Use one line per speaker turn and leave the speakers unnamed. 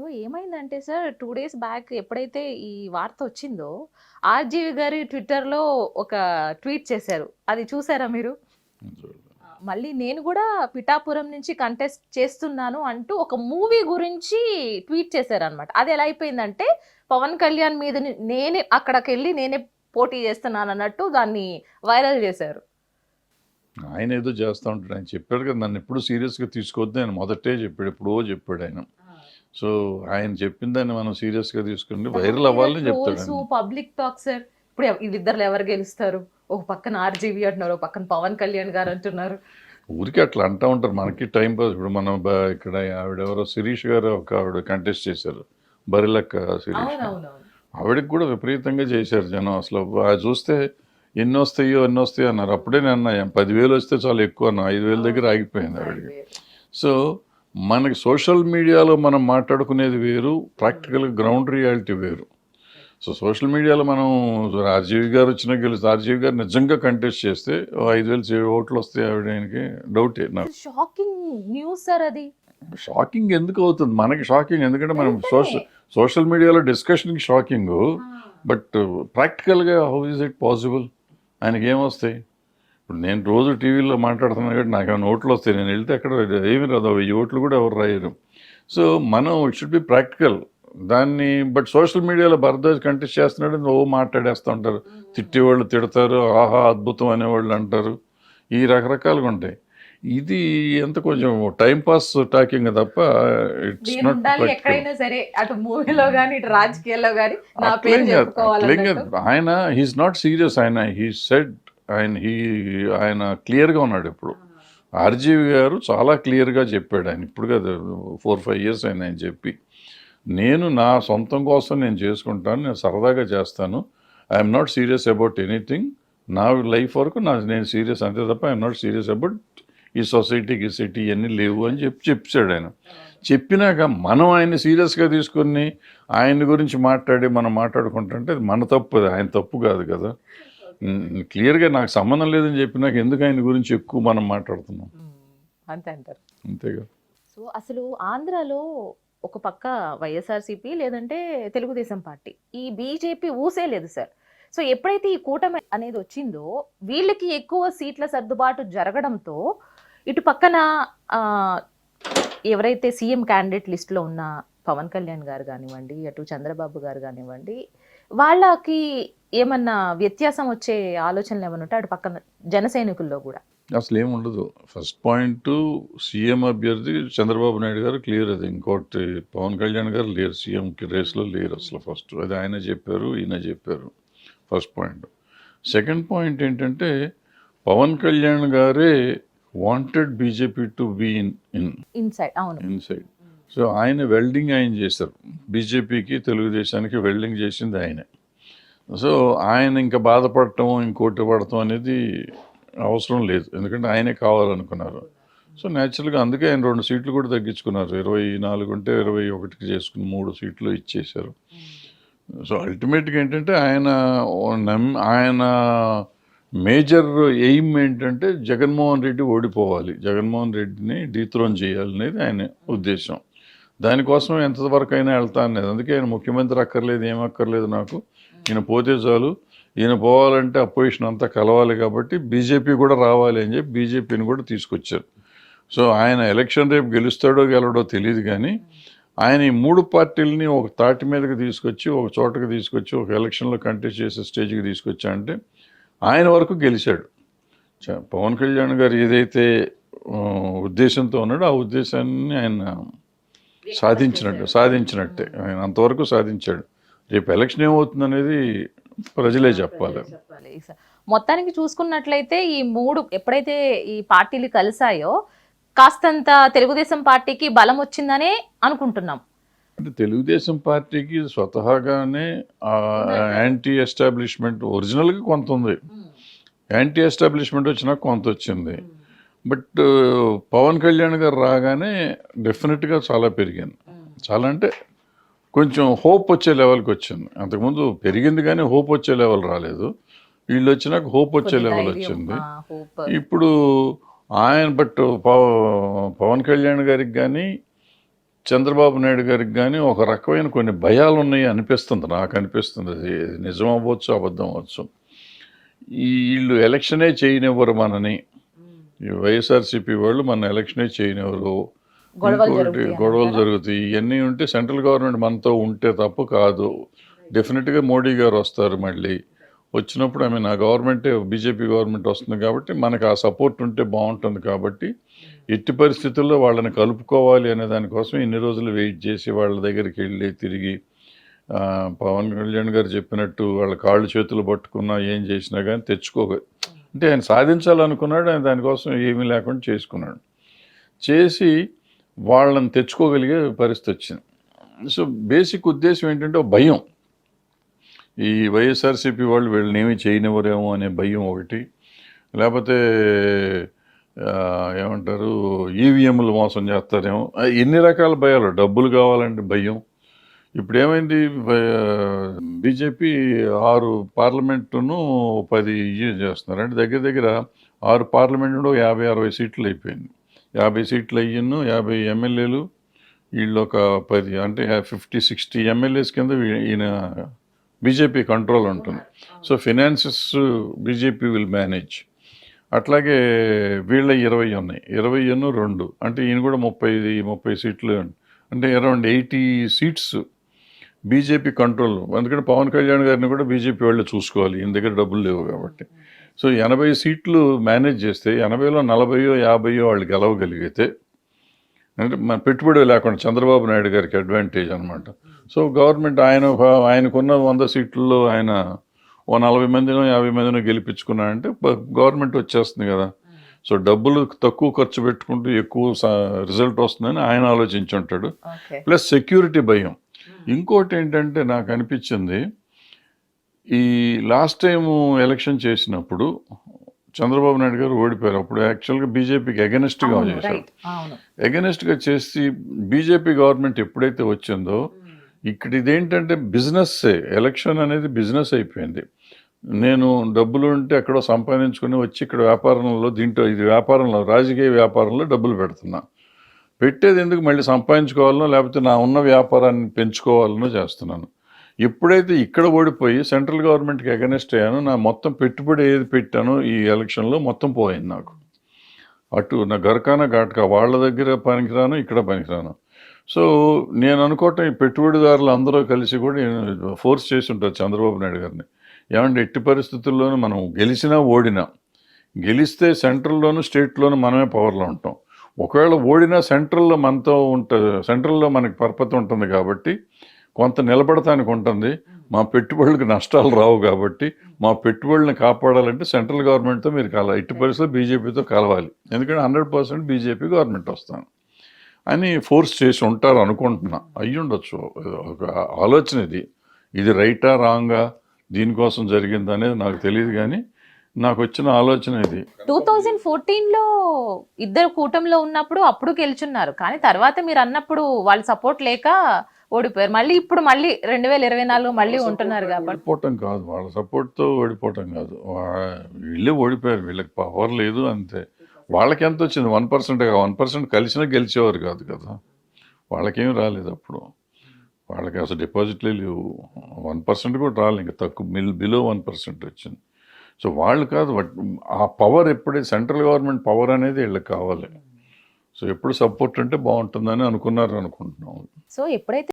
So ఏమైందంటే sir two days back ఎప్పుడైతే ఈ వార్త వచ్చిందో ఆర్జీవి గారి ట్విట్టర్లో ఒక ట్వీట్ చేశారు. అది చూసారా మీరు? మళ్ళీ నేను కూడా పిఠాపురం నుంచి కంటెస్ట్ చేస్తున్నాను అంటూ ఒక మూవీ గురించి ట్వీట్ చేశారు అనమాట అది ఎలా అయిపోయిందంటే పవన్ కళ్యాణ్ మీద నేనే అక్కడికి వెళ్ళి నేనే పోటీ చేస్తున్నాను అన్నట్టు దాన్ని వైరల్ చేశారు.
ఆయన ఏదో చేస్తూ ఉంటాడు. ఆయన చెప్పాడు కదా నన్ను ఎప్పుడు సీరియస్గా తీసుకోవద్దు. ఆయన మొదటే చెప్పాడు ఎప్పుడో చెప్పాడు ఆయన. సో ఆయన చెప్పిన దాన్ని మనం సీరియస్గా తీసుకుని వైరల్ అవ్వాలని చెప్తాడు.
Public talk sir. ఇప్పుడు వీళ్ళిద్దరు ఎవరు గెలుస్తారు? ఒక పక్కన ఆర్జీవి అంటున్నారు ఒక పక్కన పవన్ కళ్యాణ్ గారు అంటున్నారు.
ఊరికే అట్లా అంటూ ఉంటారు. మనకి టైం పాస్. ఇప్పుడు మనం ఇక్కడ ఆవిడెవరో శిరీష్ గారు ఒక ఆవిడ కంటెస్ట్ చేశారు. బరిలక్క శిరీష్. ఆవిడకి కూడా విపరీతంగా చేశారు జనం అసలు. అది చూస్తే ఎన్ని వస్తాయో ఎన్ని వస్తాయో అన్నారు. అప్పుడే నేను అన్నా పదివేలు వస్తే చాలా ఎక్కువ అన్నా ఐదు వేల దగ్గర ఆగిపోయింది ఆవిడకి. సో మనకి సోషల్ మీడియాలో మనం మాట్లాడుకునేది వేరు ప్రాక్టికల్గా గ్రౌండ్ రియాలిటీ వేరు. సో సోషల్ మీడియాలో మనం రాజీవ్ గారు వచ్చిన గెలుస్తే రాజీవ్ గారు నిజంగా కంటెస్ట్ చేస్తే ఐదు వేలు ఓట్లు వస్తాయి ఆవిడకి డౌటే నాకు.
షాకింగ్ న్యూస్ సార్ అది.
షాకింగ్ ఎందుకు అవుతుంది? మనకి షాకింగ్ ఎందుకంటే మనం సోషల్ సోషల్ మీడియాలో డిస్కషన్కి షాకింగ్. బట్ ప్రాక్టికల్గా హౌ ఇస్ ఇట్ పాసిబుల్? ఆయనకి ఏమొస్తాయి ఇప్పుడు నేను రోజు టీవీలో మాట్లాడుతున్నాను కాబట్టి నాకు ఏమైనా ఓట్లు వస్తాయి. నేను వెళ్తే అక్కడ ఏమి రాదు. వెయ్యి ఓట్లు కూడా ఎవరు రాయరు. సో మనం ఇట్ షుడ్ బి ప్రాక్టికల్ దాన్ని బట్ సోషల్ మీడియాలో భరద్వాజ్ కంటెస్ట్ చేస్తున్నాడు. ఓ మాట్లాడేస్తూ ఉంటారు. తిట్టేవాళ్ళు తిడతారు. ఆహా అద్భుతం అనేవాళ్ళు అంటారు. ఈ రకరకాలుగా ఉంటాయి. ఇది ఎంత కొంచెం టైం పాస్ టాకింగ్ తప్ప ఇట్స్ నాట్
ఎక్కడైనా సరే అటు మూవీలో గానీ ఇటు రాజకీయాల్లో గానీ నా పేరు
అట్లేం కాదు, అట్లేం
చెప్పుకోవాలన్నట్టు.
కాదు. ఆయన హీస్ నాట్ సీరియస్ ఆయన హీ సెడ్ ఆయన హీ ఆయన క్లియర్గా ఉన్నాడు ఇప్పుడు ఆర్జీవి గారు చాలా క్లియర్గా చెప్పాడు ఆయన. ఇప్పుడు కదా ఫోర్ ఫైవ్ ఇయర్స్ ఆయన ఆయన చెప్పి. నేను నా సొంతం కోసం నేను చేసుకుంటాను నేను సరదాగా చేస్తాను. I'm not serious about anything నా లైఫ్ వరకు నా నేను సీరియస్ అంతే తప్ప ఐఎమ్ నాట్ సీరియస్ అబౌట్ ఈ సొసైటీకి సిటీ ఇవన్నీ లేవు అని చెప్పి చెప్పాడు ఆయన. చెప్పినాక మనం ఆయన్ని సీరియస్గా తీసుకుని ఆయన గురించి మాట్లాడి మనం మాట్లాడుకుంటుంటే అది మన తప్పు అది ఆయన తప్పు కాదు కదా. క్లియర్గా నాకు సంబంధం లేదని చెప్పినాక ఎందుకు ఆయన గురించి ఎక్కువ మనం మాట్లాడుతున్నాం?
అంతే అంటారు.
అంతేగా
సో అసలు ఆంధ్రాలో ఒక పక్క వైఎస్ఆర్సీపీ లేదంటే తెలుగుదేశం పార్టీ. ఈ బీజేపీ ఊసే లేదు సార్. సో ఎప్పుడైతే ఈ కూటమి అనేది వచ్చిందో వీళ్ళకి ఎక్కువ సీట్ల సర్దుబాటు జరగడంతో ఇటు పక్కన ఎవరైతే సీఎం క్యాండిడేట్ లిస్టులో ఉన్న పవన్ కళ్యాణ్ గారు కానివ్వండి అటు చంద్రబాబు గారు కానివ్వండి వాళ్ళకి ఏమన్నా వ్యత్యాసం వచ్చే ఆలోచనలు ఏమైనా ఉంటే అటు పక్కన జన సైనికుల్లో కూడా?
అసలు ఏం ఉండదు. ఫస్ట్ పాయింట్ సీఎం అభ్యర్థి చంద్రబాబు నాయుడు గారు క్లియర్ అది. ఇంకోటి పవన్ కళ్యాణ్ గారు లేరు. సీఎం రేస్లో లేరు అసలు ఫస్ట్. అది ఆయన చెప్పారు ఈయన చెప్పారు ఫస్ట్ పాయింట్. సెకండ్ పాయింట్ ఏంటంటే పవన్ కళ్యాణ్ గారే wanted BJP to be in in.
Inside అవును.
ఇన్సైడ్. సో ఆయన వెల్డింగ్ ఆయన చేశారు. బీజేపీకి తెలుగుదేశానికి వెల్డింగ్ చేసింది ఆయనే. సో ఆయన ఇంకా బాధపడటం ఇంకోటి పడటం అనేది అవసరం లేదు. ఎందుకంటే ఆయనే కావాలనుకున్నారు. సో న్యాచురల్గా అందుకే ఆయన రెండు సీట్లు కూడా తగ్గించుకున్నారు. ఇరవై నాలుగు ఉంటే ఇరవై ఒకటికి చేసుకుని మూడు సీట్లు ఇచ్చేశారు. సో అల్టిమేట్గా ఏంటంటే ఆయన ఆయన మేజర్ ఎయిమ్ ఏంటంటే జగన్మోహన్ రెడ్డి ఓడిపోవాలి. జగన్మోహన్ రెడ్డిని డీత్రోన్ చేయాలనేది ఆయన ఉద్దేశం. దానికోసం ఎంతవరకు అయినా వెళ్తా అనేది అందుకే ఆయన ముఖ్యమంత్రి అక్కర్లేదు ఏం అక్కర్లేదు నాకు. ఈయన పోతే చాలు. ఈయన పోవాలంటే అపోజిషన్ అంతా కలవాలి కాబట్టి బీజేపీ కూడా రావాలి అని చెప్పి బీజేపీని కూడా తీసుకొచ్చారు. సో ఆయన ఎలక్షన్ రేపు గెలుస్తాడో గెలడో తెలియదు కానీ ఆయన ఈ మూడు పార్టీలని ఒక తాటి మీదకి తీసుకొచ్చి ఒక చోటకి తీసుకొచ్చి ఒక ఎలక్షన్లో కంటెస్ట్ చేసే స్టేజ్కి తీసుకొచ్చా అంటే ఆయన వరకు గెలిచాడు. చ- పవన్ కళ్యాణ్ గారు ఏదైతే ఉద్దేశంతో ఉన్నాడో ఆ ఉద్దేశాన్ని ఆయన సాధించినట్టు సాధించినట్టే. ఆయన అంతవరకు సాధించాడు. రేపు ఎలక్షన్ ఏమవుతుంది అనేది ప్రజలే చెప్పాలి.
మొత్తానికి చూసుకున్నట్లయితే ఈ మూడు ఎప్పుడైతే ఈ పార్టీలు కలిసాయో కాస్తంత తెలుగుదేశం పార్టీకి బలం వచ్చిందనే అనుకుంటున్నాం.
అంటే తెలుగుదేశం పార్టీకి స్వతహాగానే యాంటీ ఎస్టాబ్లిష్మెంట్ ఒరిజినల్గా కొంత ఉంది. యాంటీ ఎస్టాబ్లిష్మెంట్ వచ్చినా కొంత వచ్చింది. బట్ పవన్ కళ్యాణ్ గారు రాగానే డెఫినెట్గా చాలా పెరిగింది చాలా అంటే కొంచెం హోప్ వచ్చే లెవెల్కి వచ్చింది అంతకుముందు పెరిగింది కానీ హోప్ వచ్చే లెవెల్ రాలేదు. వీళ్ళు వచ్చినాక హోప్ వచ్చే లెవెల్ వచ్చింది. ఇప్పుడు ఆయన బట్ పవ- పవన్ కళ్యాణ్ గారికి కానీ చంద్రబాబు నాయుడు గారికి కానీ ఒక రకమైన కొన్ని భయాలు ఉన్నాయి అనిపిస్తుంది. నాకు అనిపిస్తుంది అది నిజం అవ్వచ్చు అబద్ధం అవ్వచ్చు. ఈ వీళ్ళు ఎలక్షనే చేయనివ్వరు మనని. ఈ వైఎస్ఆర్సీపీ వాళ్ళు మన ఎలక్షనే చేయనివ్వరు.
గొడవలు జరుగుతాయి
గొడవలు
అంటారా?
జరుగుతాయి. ఇవన్నీ ఉంటే సెంట్రల్ గవర్నమెంట్ మనతో ఉంటే తప్పు కాదు. డెఫినెట్గా మోడీ గారు వస్తారు మళ్ళీ. వచ్చినప్పుడు ఐ మీన్ ఆ గవర్నమెంట్ బీజేపీ గవర్నమెంట్ వస్తుంది కాబట్టి మనకు ఆ సపోర్ట్ ఉంటే బాగుంటుంది కాబట్టి ఎట్టి పరిస్థితుల్లో వాళ్ళని కలుపుకోవాలి అనే దానికోసం ఇన్ని రోజులు వెయిట్ చేసి వాళ్ళ దగ్గరికి వెళ్ళి తిరిగి పవన్ కళ్యాణ్ గారు చెప్పినట్టు వాళ్ళ కాళ్ళు చేతులు పట్టుకున్నా ఏం చేసినా కానీ తెచ్చుకోగ అంటే ఆయన సాధించాలనుకున్నాడు ఆయన దానికోసం ఏమీ లేకుండా చేసుకున్నాడు. చేసి వాళ్ళని తెచ్చుకోగలిగే పరిస్థితి వచ్చింది. సో బేసిక్ ఉద్దేశం ఏంటంటే భయం. ఈ వైఎస్ఆర్సీపీ వాళ్ళు వీళ్ళని ఏమీ చేయనివ్వరేమో అనే భయం ఒకటి. లేకపోతే ఏమంటారు ఈవీఎంలు మోసం చేస్తారేమో. ఎన్ని రకాల భయాలు? డబ్బులు కావాలంటే భయం. ఇప్పుడు ఏమైంది? బీజేపీ ఆరు పార్లమెంటును పది ఇవి చేస్తున్నారు. అంటే దగ్గర దగ్గర ఆరు పార్లమెంటు యాభై అరవై సీట్లు అయిపోయింది. యాభై సీట్లు అయ్యిను యాభై ఎమ్మెల్యేలు వీళ్ళు ఒక పది అంటే ఫిఫ్టీ సిక్స్టీ ఎమ్మెల్యేస్ కింద ఈయన బీజేపీ కంట్రోల్ ఉంటుంది. So finances BJP will manage. అట్లాగే వీళ్ళ ఇరవై ఉన్నాయి. ఇరవై ఎన్నో రెండు. అంటే ఈయన కూడా ముప్పై ముప్పై సీట్లు అంటే around eighty seats BJP control. అందుకని పవన్ కళ్యాణ్ గారిని కూడా బీజేపీ వాళ్ళు చూసుకోవాలి. ఈయన దగ్గర డబ్బులు లేవు కాబట్టి. సో ఎనభై సీట్లు మేనేజ్ చేస్తే ఎనభైలో నలభైయో యాభైయో వాళ్ళు గెలవగలిగితే అంటే మన పెట్టుబడి లేకుండా చంద్రబాబు నాయుడు గారికి అడ్వాంటేజ్ అనమాట సో గవర్నమెంట్ ఆయన ఆయనకున్న వంద సీట్లలో ఆయన ఓ నలభై మందినో యాభై మందినో గెలిపించుకున్నాడంటే గవర్నమెంట్ వచ్చేస్తుంది కదా. సో డబ్బులు తక్కువ ఖర్చు పెట్టుకుంటూ ఎక్కువ రిజల్ట్ వస్తుందని ఆయన ఆలోచించి ఉంటాడు
ఓకే.
ప్లస్ సెక్యూరిటీ భయం. ఇంకోటి ఏంటంటే నాకు అనిపించింది ఈ లాస్ట్ టైం ఎలక్షన్ చేసినప్పుడు చంద్రబాబు నాయుడు గారు ఓడిపోయారు. అప్పుడు యాక్చువల్గా బీజేపీకి అగెనిస్ట్గా
అవును
చేశారు. అగెనిస్ట్గా చేసి బీజేపీ గవర్నమెంట్ ఎప్పుడైతే వచ్చిందో ఇక్కడ ఇదేంటంటే బిజినెస్ ఎలక్షన్ అనేది బిజినెస్ అయిపోయింది. నేను డబ్బులు ఉంటే ఎక్కడో సంపాదించుకుని వచ్చి ఇక్కడ వ్యాపారంలో దీంట్లో ఇది వ్యాపారంలో రాజకీయ వ్యాపారంలో డబ్బులు పెడుతున్నా. పెట్టేది ఎందుకు? మళ్ళీ సంపాదించుకోవాలనో లేకపోతే నా ఉన్న వ్యాపారాన్ని పెంచుకోవాలనో చేస్తున్నాను. ఎప్పుడైతే ఇక్కడ ఓడిపోయి సెంట్రల్ గవర్నమెంట్కి అగెనిస్ట్ అయ్యానో నా మొత్తం పెట్టుబడి ఏది పెట్టానో ఈ ఎలక్షన్లో మొత్తం పోయింది నాకు. అటు నా గరకాన ఘాట్కా వాళ్ళ దగ్గర పనికిరాను ఇక్కడ పనికిరాను. సో నేను అనుకోవటం ఈ పెట్టుబడిదారులు అందరూ కలిసి కూడా ఫోర్స్ చేసి ఉంటారు చంద్రబాబు నాయుడు గారిని. ఏమంటే ఎట్టి పరిస్థితుల్లోనూ మనం గెలిచినా ఓడినా గెలిస్తే సెంట్రల్లోనూ స్టేట్లోనూ మనమే పవర్లో ఉంటాం. ఒకవేళ ఓడినా సెంట్రల్లో మనతో ఉంటుంది సెంట్రల్లో మనకి పరపతి ఉంటుంది కాబట్టి కొంత నిలబడటానికి ఉంటుంది. మా పెట్టుబడులకు నష్టాలు రావు కాబట్టి మా పెట్టుబడులను కాపాడాలంటే సెంట్రల్ గవర్నమెంట్తో మీరు కల ఇటు పరిస్థితిలో బీజేపీతో కలవాలి. ఎందుకంటే హండ్రెడ్ పర్సెంట్ బీజేపీ గవర్నమెంట్ వస్తాను అని ఫోర్స్ చేసి ఉంటారు అనుకుంటున్నా అయ్యి ఉండొచ్చు ఒక ఆలోచన ఇది. ఇది రైటా రాంగా దీనికోసం జరిగింది అనేది నాకు తెలియదు కానీ నాకు వచ్చిన ఆలోచన ఇది.
టూ థౌజండ్ ఫోర్టీన్లో ఇద్దరు కూటమిలో ఉన్నప్పుడు అప్పుడు గెలుచున్నారు. కానీ తర్వాత మీరు అన్నప్పుడు వాళ్ళ సపోర్ట్ లేక ఓడిపోయారు. మళ్ళీ ఇప్పుడు మళ్ళీ రెండు వేల ఇరవై నాలుగు మళ్ళీ ఉంటున్నారు కాబట్టి.
ఓడిపోవటం కాదు. వాళ్ళ సపోర్ట్తో ఓడిపోవటం కాదు. వీళ్ళే ఓడిపోయారు. వీళ్ళకి పవర్ లేదు అంతే. వాళ్ళకి ఎంత వచ్చింది? వన్ పర్సెంట్ వన్ పర్సెంట్ కలిసినా గెలిచేవారు కాదు కదా. వాళ్ళకేం రాలేదు అప్పుడు. వాళ్ళకి అసలు డిపాజిట్లే లేవు. వన్ పర్సెంట్ కూడా రాలేదు ఇంకా తక్కువ మిల్ బిలో వన్ పర్సెంట్ వచ్చింది. సో వాళ్ళు కాదు. ఆ పవర్ ఎప్పుడైతే సెంట్రల్ గవర్నమెంట్ పవర్ అనేది వీళ్ళకి కావాలి. సో ఎప్పుడు సపోర్ట్ అంటే బాగుంటుందని అనుకున్నారు అనుకుంటున్నాం.
సో ఎప్పుడైతే